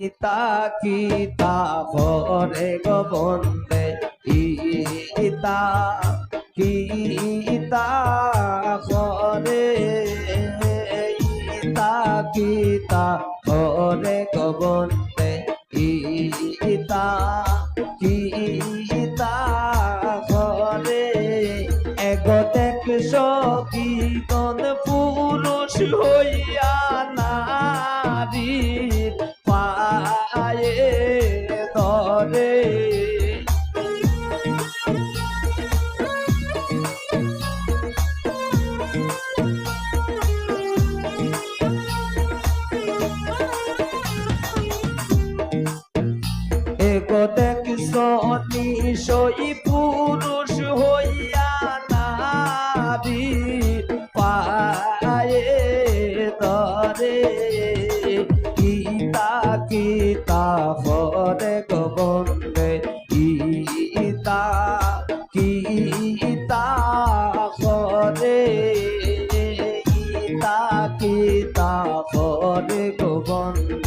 ইতা কিতা করে গো বন্দে ইতা কিতা করে ইতা কিতা করে গো বন্দে ইতা গীতা হরে ইতা কিতা গীতা ইতা কিতা পরে গোবন্দে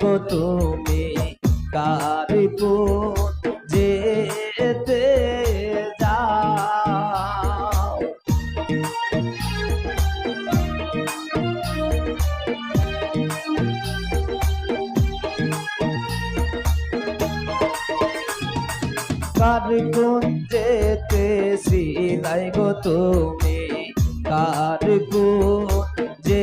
গো তুমি কার যেতে যাও? কার গুঞ্জেতে সিলাই গো তুমি? কার যেতে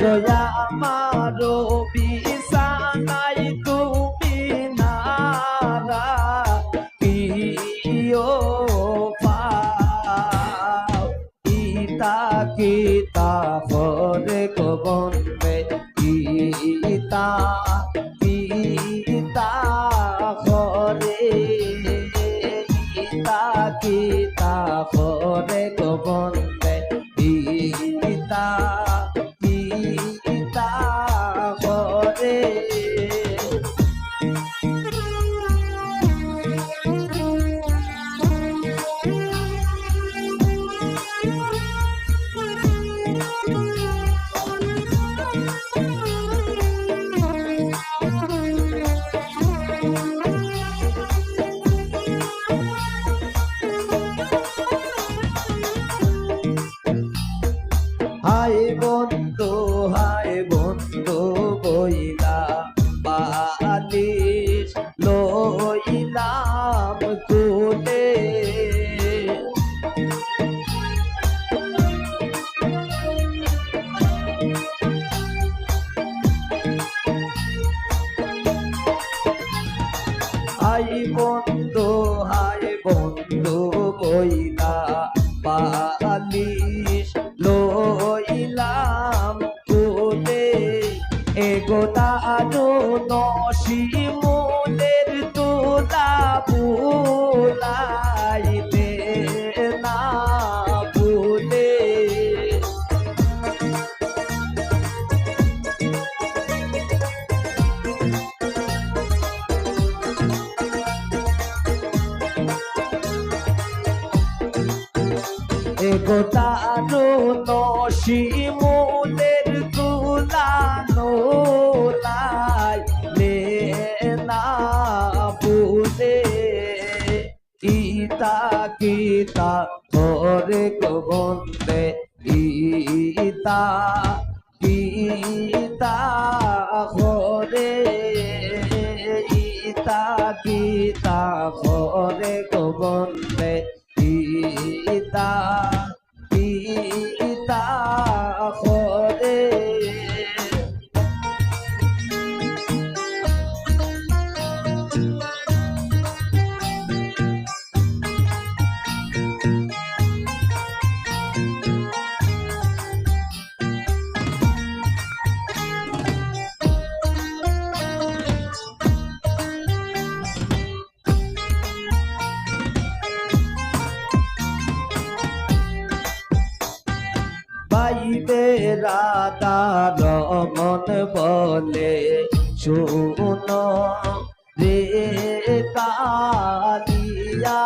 এগোয়া আমারও বিছানায় তুমি নারা কিও পাও ইতা কিতা হরে গোবন্দে ইতা ইতা হরে হাই বন্ধু হাই বন্ধু কইলা পালি লইলাম কোলে এগোতা নসি গোটানো নশি মোদের গুলানো লাই না বুঝে ইতা কিতা করে কবন্দে ইতা কিতা করে ইতা কিতা করে কবন্দে রাধা রমন বলে শুন রে কালিয়া।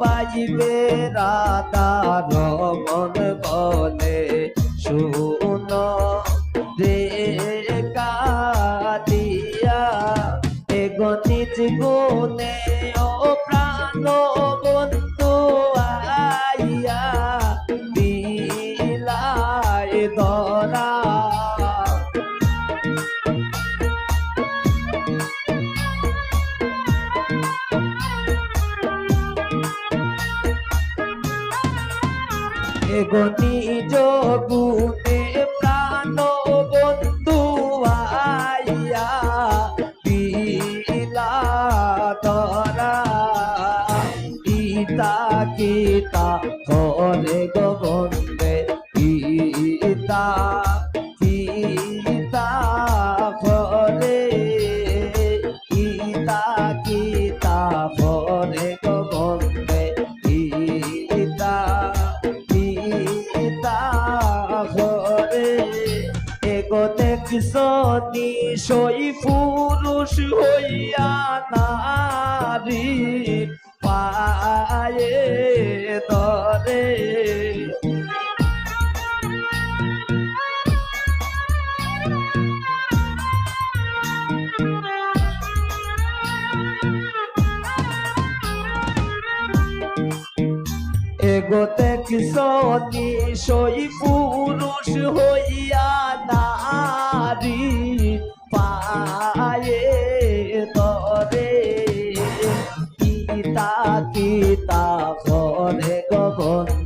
বাজিবে রাধা রমন বলে শুন গনি জগুণ হইয়া তারি জগতে কৃষতি সই পুরুষ হইয়া নারী পায়ে তরে। কিতা কিতা করে গগন